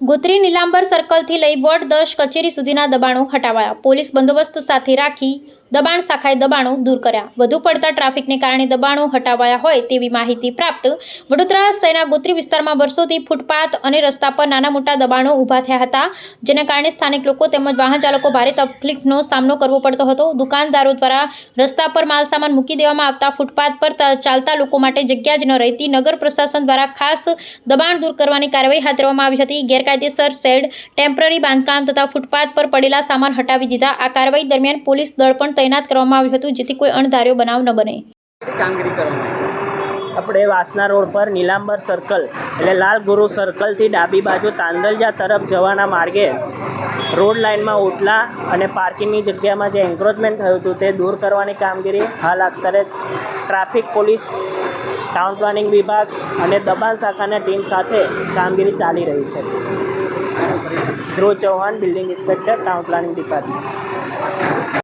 ગોત્રી નીલાંબર સર્કલથી લઈ વોર્ડ દસ કચેરી સુધીના દબાણો હટાવાયા. પોલીસ બંદોબસ્ત સાથે રાખી દબાણ શાખાએ દબાણો દૂર કર્યા. વધુ પડતા ટ્રાફિકને કારણે દબાણો હટાવાયા હોય તેવી માહિતી પ્રાપ્ત વડોદરા શહેરના ગોત્રી વિસ્તારમાં વર્ષોથી ફૂટપાથ અને રસ્તા પર નાના મોટા દબાણો ઊભા થયા હતા, જેના કારણે સ્થાનિક લોકો તેમજ વાહન ચાલકો ભારે તકલીફનો સામનો કરવો પડતો હતો. દુકાનદારો દ્વારા રસ્તા પર માલસામાન મૂકી દેવામાં આવતા ફૂટપાથ પર ચાલતા લોકો માટે જગ્યા જ ન રહેતી નગર પ્રશાસન દ્વારા ખાસ દબાણ દૂર કરવાની કાર્યવાહી હાથ ધરવામાં આવી હતી. ગેરકાયદેસર શેડ, ટેમ્પરરી બાંધકામ તથા ફૂટપાથ પર પડેલા સામાન હટાવી દીધા. આ કાર્યવાહી દરમિયાન પોલીસ દળ પણ તૈનાત કરવામાં આવ્યું હતું, જેથી કોઈ અણધાર્યો બનાવ ન બને. આપણે વાસના રોડ પર નીલાંબર સર્કલ એટલે લાલ ગુરુ સર્કલથી ડાબી બાજુ તાંદલજા તરફ જવાના માર્ગે રોડ લાઇનમાં ઓટલા અને પાર્કિંગની જગ્યામાં જે એન્ક્રોચમેન્ટ થયું હતું તે દૂર કરવાની કામગીરી હાલ અત્યારે ટ્રાફિક પોલીસ ટાઉન પ્લાનિંગ વિભાગ અને દબાણ શાખાના ટીમ સાથે કામગીરી ચાલી રહી છે. Dhruv Chauhan building inspector town planning department